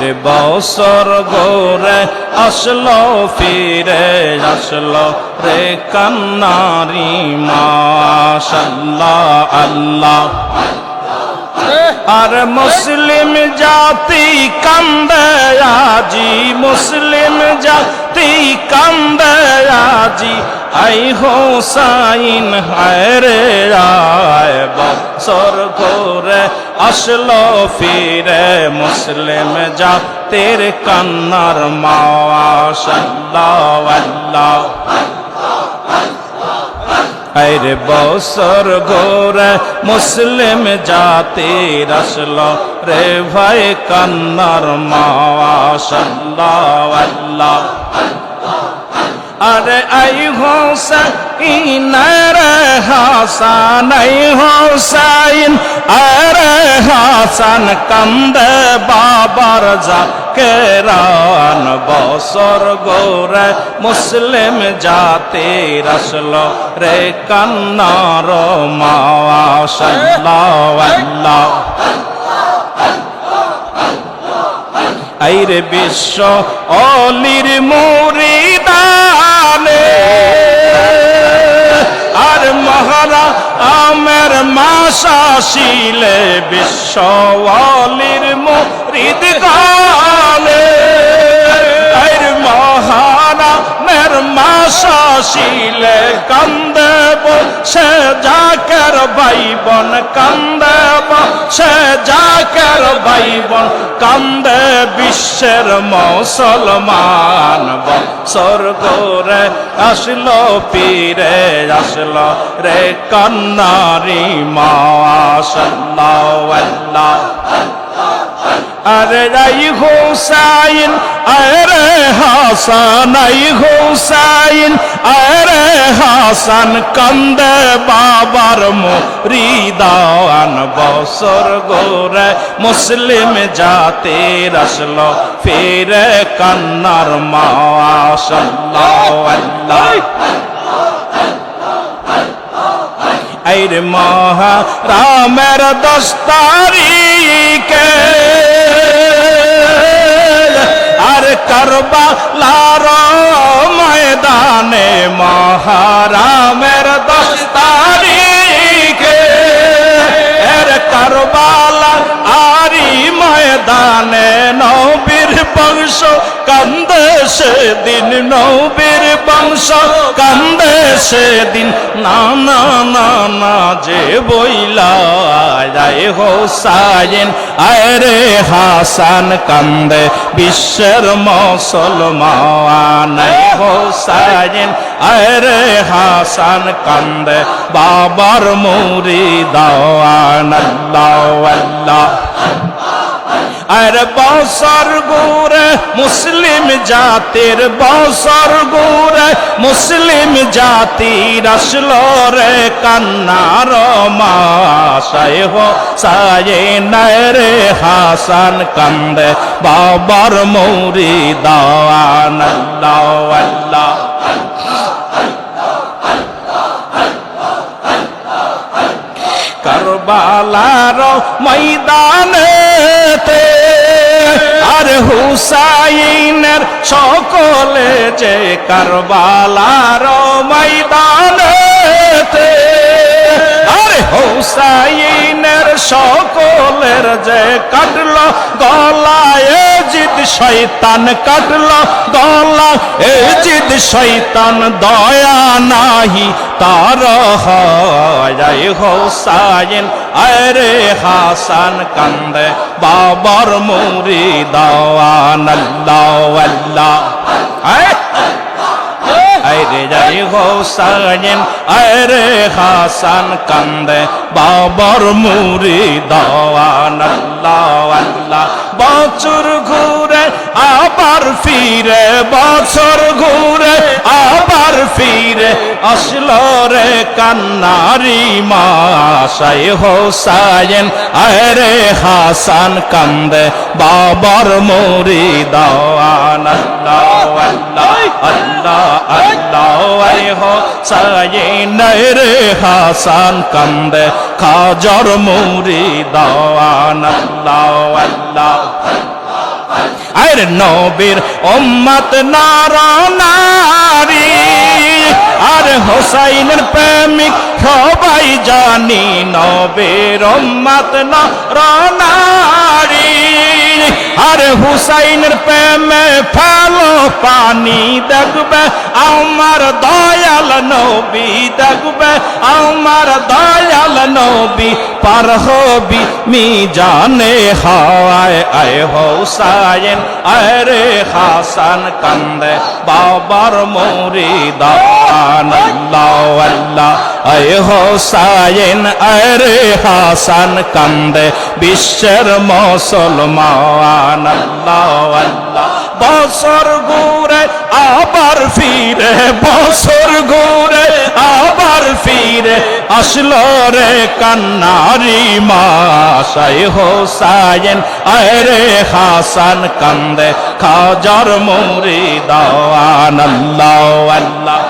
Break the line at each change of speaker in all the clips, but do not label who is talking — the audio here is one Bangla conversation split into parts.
রে বসর গোরে আসলো ফিরে আসলো রে কান্নারি মাশাল্লাহ আল্লাহ। আর মুসলিম জাতি কান্দে, আজি মুসলিম জাতি কান্দে, আজি আই হোসাইন, হায় রে আয় বছর ঘোরে আসলো ফিরে। মুসলিম জাতির কান্নার মাওয়া আল্লাহ আরে বছর গোরে মুসলিম জাতির আসল রে ভাই কান্নার মাওয়া আরে আই হোসাইন রে হাসান, আই হোসাইন, আরে হাসান কান্দে বাবার যা কেরান বছর গোরে। মুসলিম জাতি রসল রে কান্নার মাওয়া আইরে বিশ্ব অলির মুরিদানে মহারা আমের মাসা শিলে বিশ্ব অলির মুরিদ আইর মহারা মের মাসা শিলে কান্দে সে জাকের ভাইবন কান্দে সে জাকের ভাইবন কান্দে বিশ্বের মুসলমান বছর গোরে আসল পীরে আসল রে কন্নারি মাশাল্লাহ আরে রাই হোসাইন আরে হাসান আই হোসাইন আরে হাসান কান্দে বাবার মুরিদান বছর গোরে মুসলিম জাতি রসল ফিরে কান্নার মাশাল্লাহ আল্লাহ আইরে মহা রামের দশ তারিখে আর করবা লার ময়দানে মহারামের দশ তারিখে। এর করবালা ময়দানে নবীর বংশ, কান্দে সেদিন নবীর বংশ, কান্দে সেদিন না না না না যে বইলা যায় হোসাইন আরে হাসান, কান্দে বিশ্বের মুসলমান। হোসাইন আরে হাসান, কান্দে বাবার মুরি দাওয়ান আল্লাহ আল্লাহ। আর বছর গুরে মুসলিম জাতির বছর গুরে মুসলিম জাতির আসলো রে কান্নার মাসায় হো, সায়ে রে হাসান কান্দে। বাবার মৌরি দাওয়ান আল্লাহ কারবালার ময়দানেতে আর হুসাইনের সকলে যে কারবালার ময়দানেতে, আরে হুসাইনের সকলের যে কাটল গলায় জিদ শৈতান কাটল গলা এ শৈতান দয়া নাহি, তার হয়। হোসাইন আরে হাসান কান্দে, বাবার মুরি দাওয়ান আল্লাহ আল্লাহ আরে যাই হোসাইন আরে হাসান কান্দে, বাবার মুরি দাওয়ান আল্লাহ আল্লাহ বছর ঘুরে আবার ফিরে বছর ঘুরে আবার ফিরে আসলো রে কান্নারি মাসাই হোসাইন আরে হাসান কান্দে বাবার মুরি দাওয়ান আল্লাহ আল্লাহ আল্লাহ আল্লাহ আরে হোসাইন রে হাসান কান্দে খাজর মুরি দাওয়ান আল্লাহ আল্লাহ নবীর উম্মত নর নারী আর হোসাইনের প্রেমিক সবাই জানি নবীর উম্মত নর নারী আর হুসাইনের প্রেমে ফেলো পানি দেখবে, আমার দয়াল নবী দেখবে, আমার দয়াল নবী পার হবি মি জানে হায় আয় হোসাইন আরে হাসান, কান্দে বাবার মুরিদান। আল্লাহ আল্লাহ, আয় হোসাইন আরে হাসান, কান্দে বিশ্বের মুসলমান। বছর ঘুরে আবার ফিরে, বছর ঘুরে আবার ফিরে। আসলো রে কান্নারি মাসাই হোসাইন আরে হাসান, কান্দে খাজার মুরি দাওয়ান আল্লাহ আল্লাহ।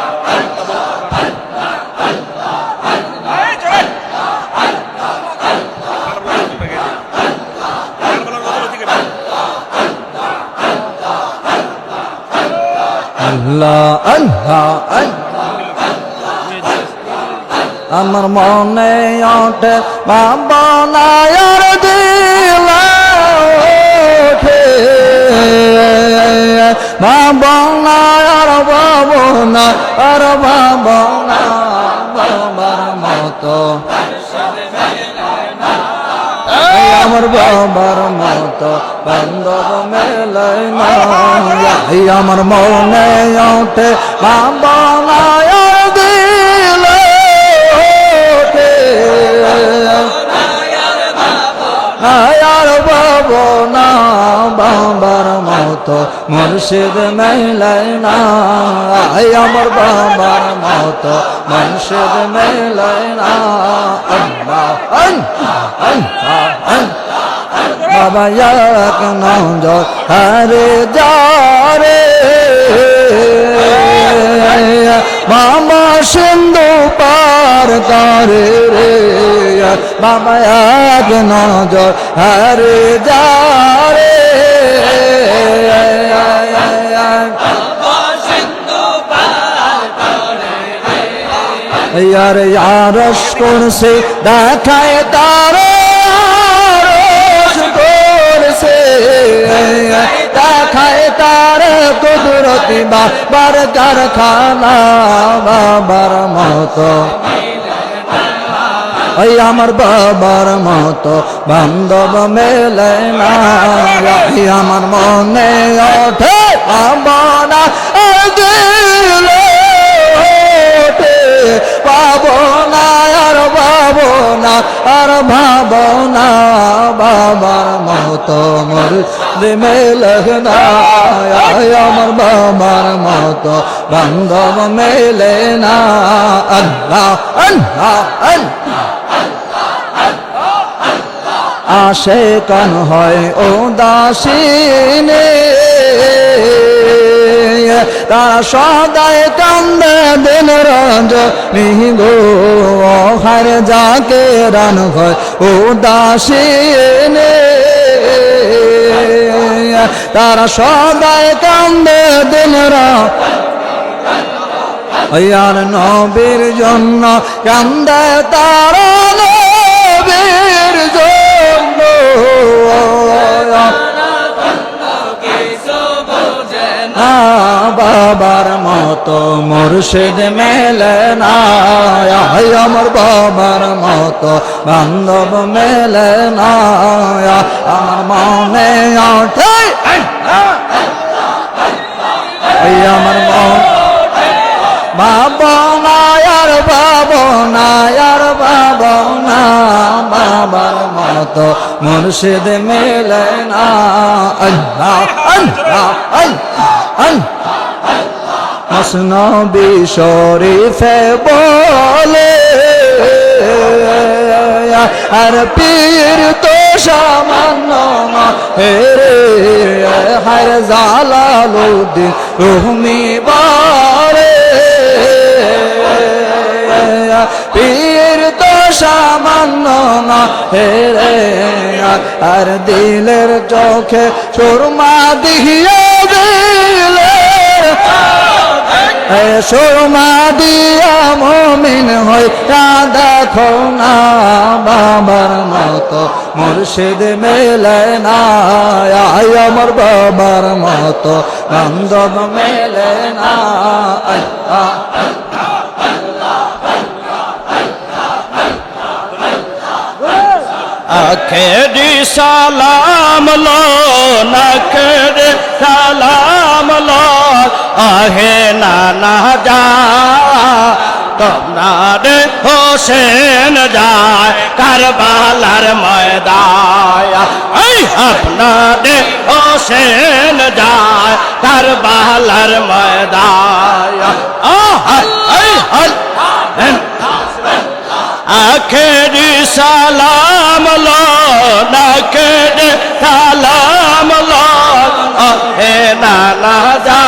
আল্লাহ আল্লাহ। আমার মনে ওঠে, বাবা নায়ার দিল ওঠে বাবা নায়ার বাবু না আর বাবা না বাবার মতো আমার বাবার মতো বান্ধব মেলাই না আমার মনে ওঠে বাবা দিল আয়া বাবার মতো মুর্শিদ মেলাই না। আমার বাবার মতো মুর্শিদ মেলাই না। বাবা, এক নজর হরে যারে মামা সিন্ধু পার করে রে। বাবা, এক হরে যারে ইয়ার ইয়ারস করছে দেখায় তার করছে দেখায় তার কুদরতি বাবার কারখানা বাবার মতো ওই আমার বাবার মতো বান্ধব মেলে না। আমার মনে ওঠে আমার ওঠে। পাবো না আর পাবো না আর ভাবো না বাবার মতো মোর মেলে না। আমার বাবার মতো বান্ধব মেলে না। আল্লাহ আল্লাহ আল্লাহ। আসে কান হয় ও দাসিনে তারা সদায় কান্দে দিন রঞ্জ নিগো হার যাকে রান হয় ও দাসিনে তারা সদায় কান্দে দিন আর নবীর জন্য কান্দে তারা বাবার মতো মুর্শিদ মেলে না আমার বাবার মতো বান্ধব মেলে না আমার মনে ওঠে আমার মন বাবা নায়ার বাবা নায়ার বাবা না বাবার মতো মুর্শিদ মেলে না। আল্লাহ আল্লাহ আল্লাহ মসনবী শরীফে বলে, আর পীর তো সামান্য হেরে হার জালালুদ্দিন রুমি বারে। পীর
সামান্য না আর দিলের চোখে সুরমা দিহিয়ে দিলে। সুরমা দিয়া মমিন হই দেখো না বাবার মতো। মুর্শিদ মেলে না আমার বাবার মতো। বান্ধব মেলে না
আখেরি সালাম লো নখেরি সালাম লো। আহে নানা যা, তোমারে হোসেন যায়, কারবালার ময়দায়া। আপনারে হোসেন যায়, কারবালার ময়দায়া। আখেরি সালাম লো নাখেরি সালাম হে নানা যা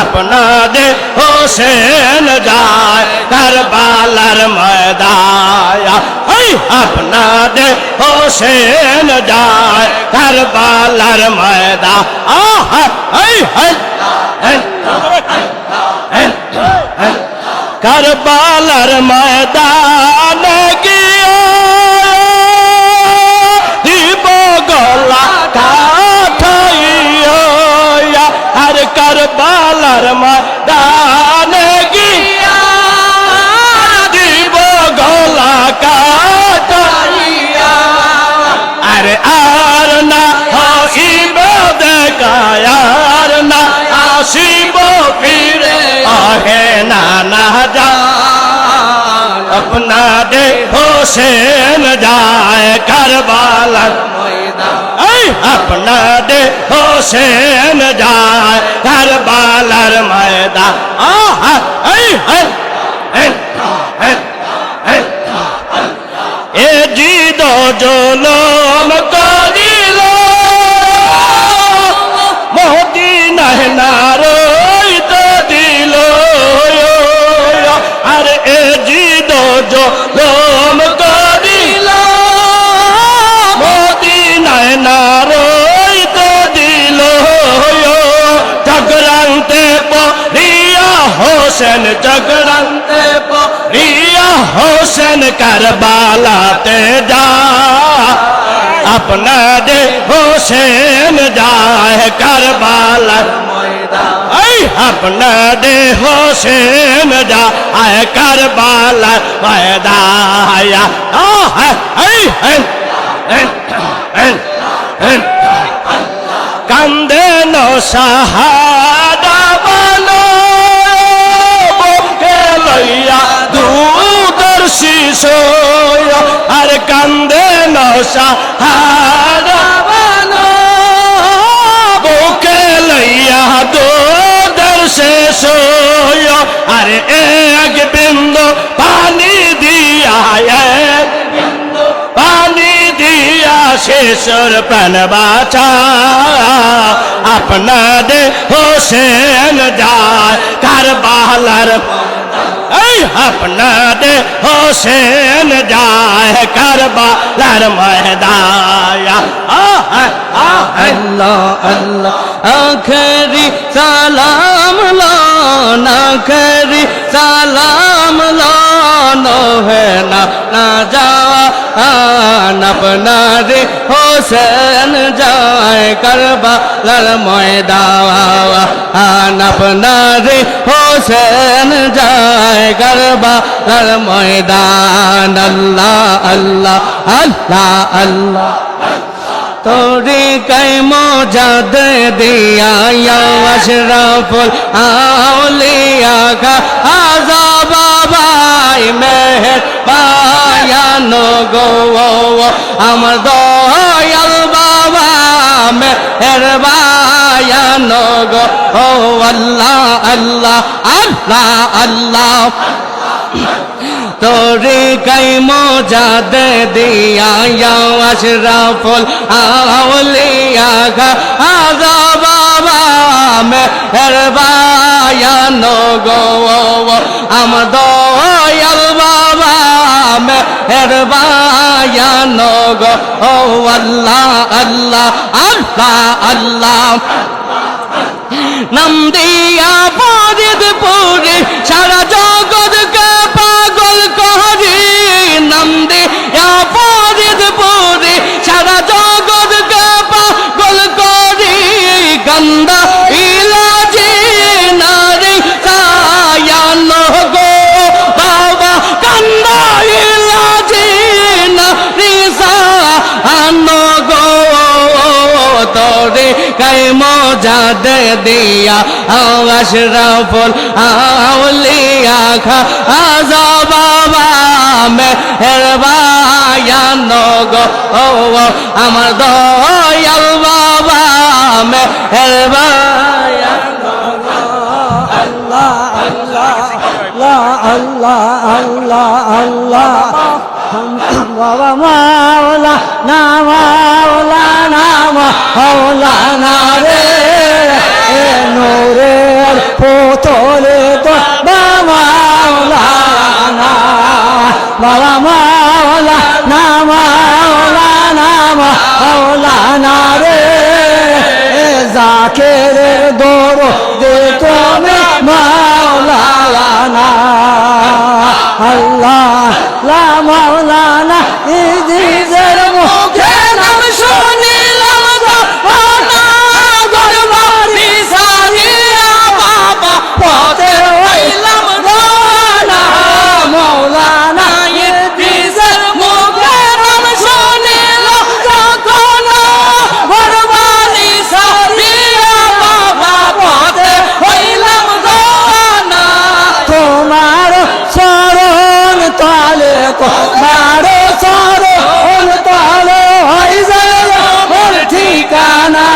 আপনাদের হোসেন যায়, কারবালার ময়দায়া। এই আপনাদের হোসেন যায়, কারবালার ময়দা আহ এই এই কারবালার ময়দান হোসেন যায় কারবালার আপনারে হোসেন যায় কারবালার ময়দান। আহা এই হ্যাঁ এ জিদ জলো বালাতে যা আপনাদের হোসেন যায় কারবালা। আপনাদের হোসেন যায় কারবালা, ময়দায়া। হ্যাঁ, হ্যাঁ, হ্যাঁ, কান্দে নসাহাদা বানো বোমকে লইয়া সোয়া আর কান্দে নশা বানো। বুকে লইয়া দুদর্শী সোয়া আর এক শেষর প্রাণ বাঁচা আপনাদের হোসেন যায়, কারবালার এই আপনাদের হোসেন যায়, কারবালার আহ
আল্লাহ আল্লাহ, আখরি সালাম লান আখরি সালাম লান হে না না যাওয়া জাহান আপনার হোসেন যায় করবা লাল ময়দান আপনার হোসেন যায় করবা ময়দান। আল্লাহ আল্লাহ আল্লাহ আল্লাহ তোরে কৈ মজাদ দিয়া আশরফুল আউলিয়া কা আজা বাবাই মেহরবান জান গো আমার দয়াল বাবা, মেহের বায়ান গো। ও, আল্লাহ আল্লাহ আল্লাহ আল্লাহ। তোরে গাই মজা দে দিয়া আশরাফুল আউলিয়া গা। আজা বাবা, মেহের বায়ান গো আমার দয়াল বাবা। মেহরবায়ানো গো ও আল্লাহ আল্লাহ আল্লাহ আল্লাহ। নাম দিয়া পরে তোরে কাই মজা দে দিয়া আশরাফুল আউলিয়া খা, আজা বাবা মে হেরবায়ান গো ও, আমার দয়াল বাবা মে হেরবায়ান
বাবা মাওলা না মাওলা না মাওলা না রে এ নোরের পোতলে তো মাওলা না বাবা মাওলা না মাওলা না মাওলা না রে এ জাকের দোর দে তুমি মাওলা না আল্লাহ লা মাওলানা ইদিজের তোমার চরণ তলে হয়ে মোর ঠিকানা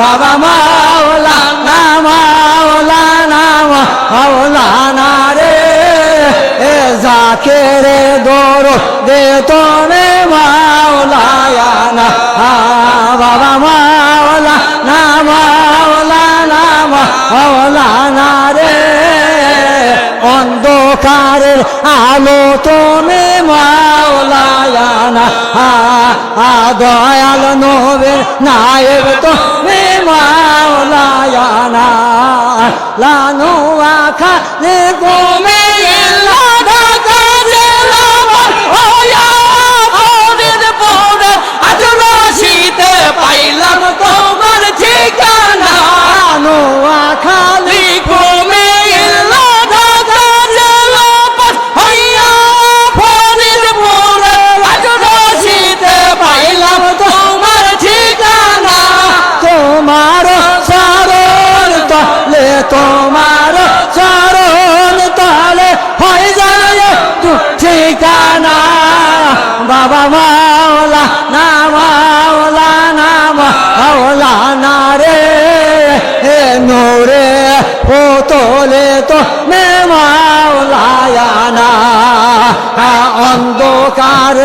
বাবা মাওলা না মাওলা না মাওলা না রে এ যাকে রে দৌড় দে তোরে মাওলায়ানা বাবা মাওলা না মাওলা না মাওলা না রে অন্ধকারের আলো তুমি মাওলায়ানা। দয়াল নবের নায়েব তুমি মাওলায়ানা। লানু আখা গোমে পাইলাম তোমার ঠিকানা। নোরে, ও তোলে তো মে মাওলায়ানা অন্ধকার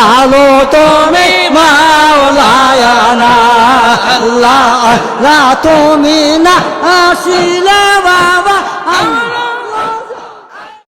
আলো তুমি মাওলায়ানা লা তুমি না আসিলে বাবা।